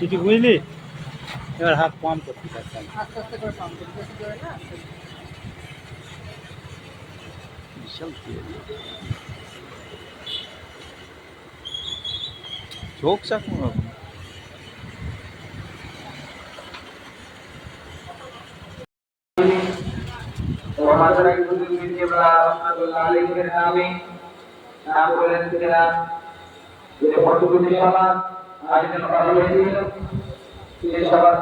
কিছু বুঝলি এবার হাত কম করতে পারতাম আস্তে আস্তে করে পাম্প করি বেশি জোরে না আস্তে করে। বিশাল চোখ চাক وحضرت حضور جبرا رحمة الله عليه নামে নাম বলেন কিনা যে পটুকুনি সভা আয়োজন করা হয়েছিল সেই সভার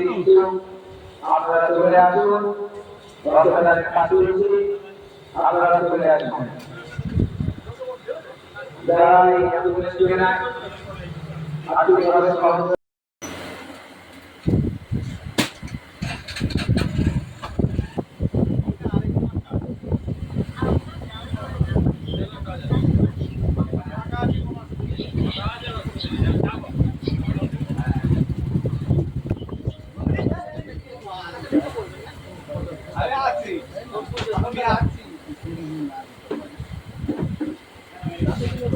দিয়েছিল আপনারা চলে আসুন। রক্তদানের চলে আসুন। যারা আর্থিকভাবে সহযোগিতা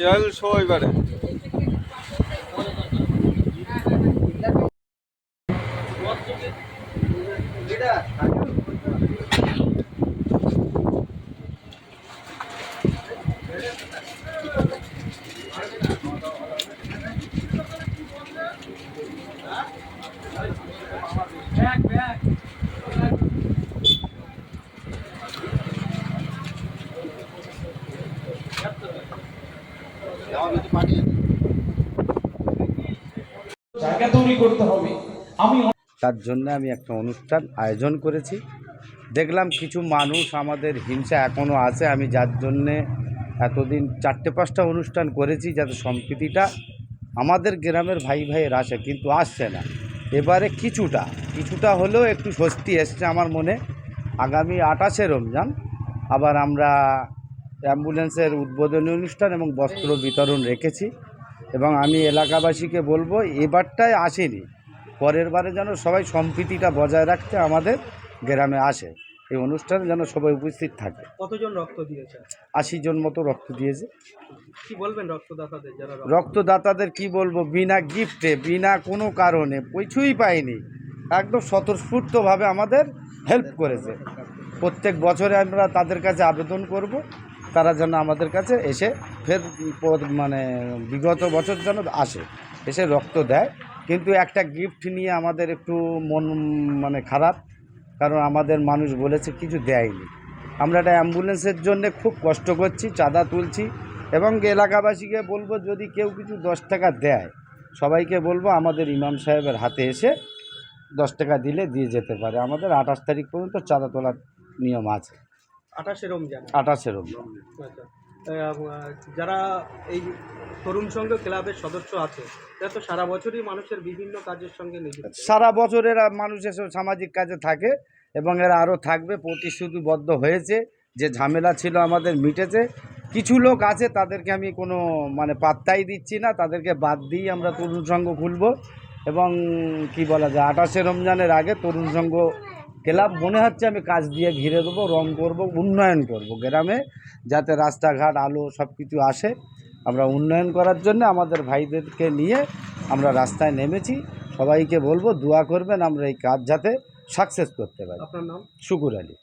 শিয়াল শো এবারে। জায়গা তৈরি করতে হবে। আমি তার জন্য আমি একটা অনুষ্ঠান আয়োজন করেছি। দেখলাম কিছু মানুষ আমাদের হিংসা এখনও আছে। আমি যার জন্যে এতদিন চারটে পাঁচটা অনুষ্ঠান করেছি যাতে সম্প্রীতিটা আমাদের গ্রামের ভাই ভাইয়ের আসে, কিন্তু আসছে না। এবারে কিছুটা কিছুটা হলেও একটু স্বস্তি এসছে আমার মনে। আগামী আঠাশে রমজান, আবার আমরা অ্যাম্বুলেন্সের উদ্বোধনী অনুষ্ঠান এবং বস্ত্র বিতরণ রেখেছি। এবং আমি এলাকাবাসীকে বলব এবারটায় আসেনি। পরের বারে যেন সবাই সম্প্রীতিটা বজায় রাখতে আমাদের গ্রামে আসে। এই অনুষ্ঠানে যেন সবাই উপস্থিত থাকে। কতজন রক্ত দিয়েছে? আশি জন মতো রক্ত দিয়েছে। কি বলবেন রক্তদাতাদের যারা রক্তদাতাদের কি বলব বিনা গিফটে বিনা কোনো কারণে কিছুই পাইনি। একদম স্বতঃস্ফূর্তভাবে আমাদের হেল্প করেছে। প্রত্যেক বছরে আমরা তাদের কাছে আবেদন করব। তারা যেন আমাদের কাছে এসে ফের মানে বিগত বছর যেন আসে, এসে রক্ত দেয়। কিন্তু একটা গিফট নিয়ে আমাদের একটু মন মানে খারাপ, কারণ আমাদের মানুষ বলেছে কিছু দেয়নি। আমরা একটা অ্যাম্বুলেন্সের জন্য খুব কষ্ট করছি, চাঁদা তুলছি এবং এলাকাবাসীকে বলব, যদি কেউ কিছু দশ টাকা দেয়, সবাইকে বলব আমাদের ইমাম সাহেবের হাতে এসে দশ টাকা দিলে দিয়ে যেতে পারে। আমাদের আঠাশ তারিখ পর্যন্ত চাঁদা তোলার নিয়ম আছে। আঠাশে রমজান। আঠাশের আচ্ছা। আহ, যারা এই তরুণ সংঘ ক্লাবের সদস্য আছে তারা তো সারা বছরই মানুষের বিভিন্ন কাজের সঙ্গে নিযুক্ত। সারা বছর এরা মানুষ এসব সামাজিক কাজে থাকে এবং এরা আরও থাকবে। প্রতিশ্রুতিবদ্ধ হয়েছে যে ঝামেলা ছিল আমাদের মিটেছে। কিছু লোক আছে তাদেরকে আমি কোনো মানে পাত্তাই দিচ্ছি না। তাদেরকে বাদ দিয়েই আমরা তরুণ সংঘ খুলব এবং কি বলা যায় আঠাশে রমজানের আগে তরুণ সংঘ ক্লাব মনে হচ্ছে আমি কাজ দিয়ে ঘিরে দেবো রং করব উন্নয়ন করব। গ্রামে যাতে রাস্তাঘাট আলো সব কিছু আসে আমরা উন্নয়ন করার জন্য আমাদের ভাইদেরকে নিয়ে আমরা রাস্তায় নেমেছি। সবাইকে বলব দোয়া করবেন আমরা এই কাজ যাতে সাকসেস করতে পারি। আপনার নাম? শুকুর আলী।